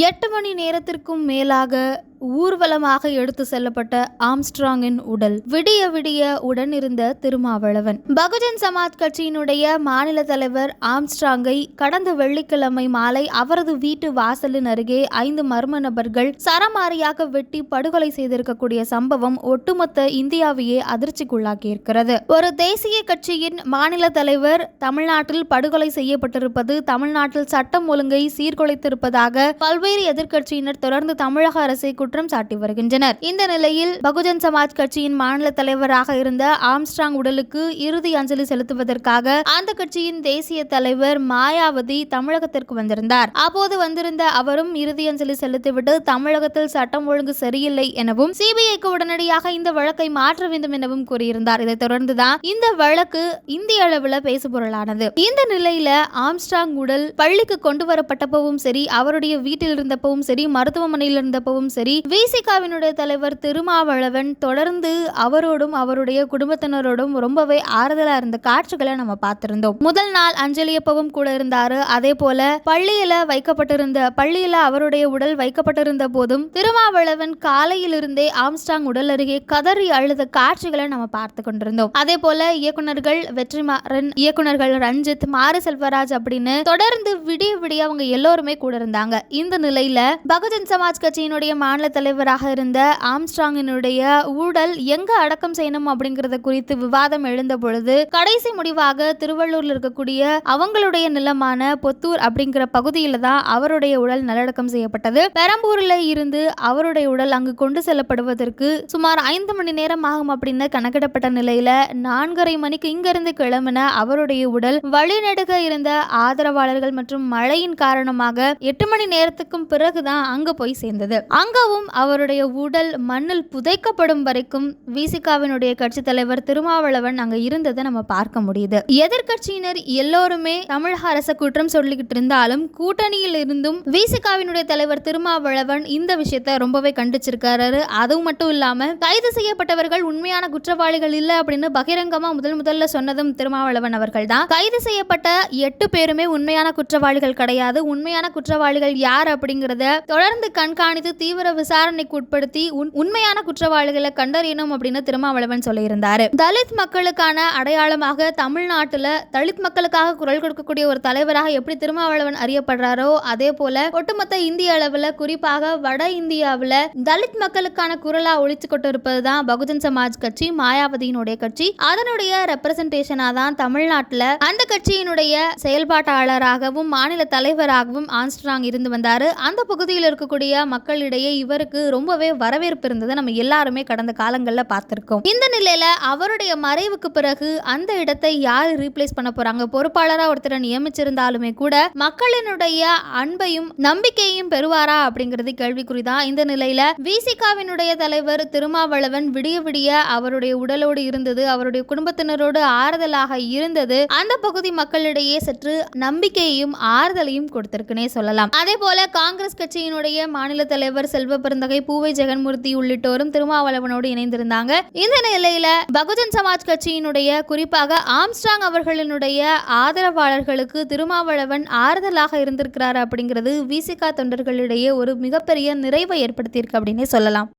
எட்டு மணி நேரத்திற்கும் மேலாக ஊர்வலமாக எடுத்து செல்லப்பட்ட ஆம்ஸ்ட்ராங்கின் உடல். விடிய விடிய உடன் இருந்த திருமாவளவன். பகுஜன் சமாஜ் கட்சியினுடைய மாநில தலைவர் ஆம்ஸ்ட்ராங்கை கடந்த வெள்ளிக்கிழமை மாலை அவரது வீட்டு வாசலின் அருகே ஐந்து மர்ம நபர்கள் சரமாரியாக வெட்டி படுகொலை செய்திருக்கக்கூடிய சம்பவம் ஒட்டுமொத்த இந்தியாவையே அதிர்ச்சிக்குள்ளாக்கியிருக்கிறது. ஒரு தேசிய கட்சியின் மாநில தலைவர் தமிழ்நாட்டில் படுகொலை செய்யப்பட்டிருப்பது தமிழ்நாட்டில் சட்டம் ஒழுங்கை சீர்குலைத்திருப்பதாக பல்வேறு எதிர்க்கட்சியினர் தொடர்ந்து தமிழக அரசை குற்றம் சாட்டி வருகின்றனர். இந்த நிலையில் பகுஜன் சமாஜ் கட்சியின் மாநில தலைவராக இருந்த ஆம்ஸ்ட்ராங் உடலுக்கு இறுதி அஞ்சலி செலுத்துவதற்காக அந்த கட்சியின் தேசிய தலைவர் மாயாவதி தமிழகத்திற்கு வந்திருந்தார். அப்போது வந்திருந்த அவரும் இறுதி அஞ்சலி செலுத்திவிட்டு தமிழகத்தில் சட்டம் ஒழுங்கு சரியில்லை எனவும் சிபிஐக்கு உடனடியாக இந்த வழக்கை மாற்ற வேண்டும் எனவும் கூறியிருந்தார். இதைத் தொடர்ந்துதான் இந்த வழக்கு இந்திய அளவில் பேசுபொருளானது. இந்த நிலையில ஆம்ஸ்ட்ராங் உடல் பள்ளிக்கு கொண்டு வரப்பட்டப்பவும் சரி அவருடைய வீட்டில் இருந்தப்பவும் சரி மருத்துவமனையில் இருந்தப்பவும் சரி விசிகாவினுடைய தலைவர் திருமாவளவன் தொடர்ந்து அவரோடும் அவருடைய குடும்பத்தினரோடும் ரொம்பவே ஆறுதலா இருந்த காட்சிகளை நம்ம பார்த்திருந்தோம். முதல் நாள் அஞ்சலி அப்பவும் கூட இருந்தாரு. அதே போல பள்ளியில வைக்கப்பட்டிருந்த பள்ளியில அவருடைய உடல் வைக்கப்பட்டிருந்த போதும் திருமாவளவன் காலையிலிருந்தே ஆம்ஸ்டாங் உடல் அருகே கதறி அழுத காட்சிகளை நம்ம பார்த்து கொண்டிருந்தோம். அதே போல இயக்குனர்கள் வெற்றிமாறன் இயக்குனர்கள் ரஞ்சித் மாறு செல்வராஜ் அப்படின்னு தொடர்ந்து விடிய விடிய அவங்க எல்லோருமே கூட இருந்தாங்க. இந்த நிலையில பகுஜன் சமாஜ் கட்சியினுடைய மாநில தலைவராக இருந்த ஆம்ஸ்ட்ராங்கினுடைய ஊழல் எங்க அடக்கம் செய்யணும் அப்படிங்கறத குறித்து விவாதம் எழுந்த பொழுது கடைசி முடிவாக திருவள்ளூர்ல இருக்கக்கூடிய அவங்களுடைய நிலமான பொத்தூர் அப்படிங்கிற பகுதியில தான் அவருடைய உடல் நல்லடக்கம் செய்யப்பட்டது. பெரம்பூர்ல இருந்து அவருடைய உடல் அங்கு கொண்டு செல்லப்படுவதற்கு சுமார் ஐந்து மணி நேரம் ஆகும் அப்படின்னு கணக்கிடப்பட்ட நிலையில நான்கரை மணிக்கு இங்கிருந்து கிளம்பின அவருடைய உடல் வழிநெடுக இருந்த ஆதரவாளர்கள் மற்றும் மழையின் காரணமாக எட்டு மணி நேரத்துக்கும் பிறகுதான் அங்க போய் சேர்ந்தது. அங்கவும் அவருடைய உடல் மண்ணில் புதைக்கப்படும் வரைக்கும் விசிகாவினுடைய கட்சி தலைவர் திருமாவளவன் அங்க இருந்ததை நம்ம பார்க்க முடியுது. எதிர்கட்சியினர் எல்லோருமே தமிழக அரச குற்றம் சொல்லிக்கிட்டு இருந்தாலும் கூட்டணியில் இருந்தும் விசிகாவினுடைய தலைவர் திருமாவளவன் இந்த விஷயத்த ரொம்பவே கண்டிச்சிருக்காரு. அதுவும் மட்டும் இல்லாம கைது செய்யப்பட்டவர்கள் உண்மையான குற்றவாளிகள் இல்ல அப்படின்னு பகிரங்கமா முதல் முதல்ல சொன்னதும் திருமாவளவன் அவர்கள் தான். கைது செய்யப்பட்ட எட்டு பேருமே உண்மையான குற்றவாளிகள் கிடையாது. உண்மையான குற்றவாளிகள் யார் அப்படிங்கறத தொடர்ந்து கண்காணித்து தீவிர விசாரணைக்கு உட்படுத்தி உண்மையான குற்றவாளிகளை கண்டறியணும் அப்படின்னு திருமாவளவன் சொல்லியிருந்தாரு. தலித் மக்களுக்கான அடையாளமாக தமிழ்நாட்டுல தலித் மக்களுக்காக குரல் கொடுக்கக்கூடிய ஒரு தலைவராக எப்படி திருமாவளவன் அறியப்படுறாரோ அதே போல ஒட்டுமொத்த இந்திய அளவுல குறிப்பாக வட இந்தியாவுல தலித் மக்களுக்கான குரலா ஒழிச்சு கொண்டிருப்பது இருப்பதுதான் பகுஜன் சமாஜ் கட்சி மாயாவதியினுடைய கட்சி. அதனுடைய ரெப்ரசன்டேஷனா தான் தமிழ்நாட்டுல அந்த கட்சியினுடைய செயல்பாட்டாளராகவும் மாநில தலைவராகவும் ஆம்ஸ்ட்ராங் இருந்து வந்தாரு. அந்த பகுதியில் இருக்கக்கூடிய மக்களிடையே இவருக்கு ரொம்பவே வரவேற்பு இருந்ததை நம்ம எல்லாருமே கடந்த காலங்களில் பார்த்திருக்கோம். இந்த நிலையில அவருடைய மறைவுக்கு பிறகு அந்த இடத்தை யார் ரீப்ளேஸ் பண்ண போறாங்க? பொறுப்பாளரா ஒருத்தரை நியமிச்சிருந்தாலுமே கூட மக்களினுடைய அன்பையும் நம்பிக்கையையும் பெறுவாரா அப்படிங்கிறது கேள்விக்குறிதான். இந்த நிலையில விசிகாவினுடைய தலைவர் திருமாவளவன் விடிய விடிய அவருடைய உடலோடு இருந்தது அவருடைய குடும்பத்தினரோடு ஆறுதலாக இருந்தது அந்த பகுதி மக்களிடையே சற்று நம்பிக்கையையும் ஆறுதலையும் கொடுத்திருக்குனே சொல்லலாம். அதே போல காங்கிரஸ் கட்சியினுடைய மாநில தலைவர் செல்வ பெருந்தகை பூவை ஜெகன்மூர்த்தி உள்ளிட்டோரும் திருமாவளவனோடு இணைந்திருந்தாங்க. இந்த நிலையில பகுஜன் சமாஜ் கட்சியினுடைய குறிப்பாக ஆம்ஸ்டாங் அவர்களினுடைய ஆதரவாளர்களுக்கு திருமாவளவன் ஆறுதலாக இருந்திருக்கிறார் அப்படிங்கிறது விசிகா தொண்டர்களிடையே ஒரு மிகப்பெரிய நிறைவை ஏற்படுத்தியிருக்கு அப்படின்னே சொல்லலாம்.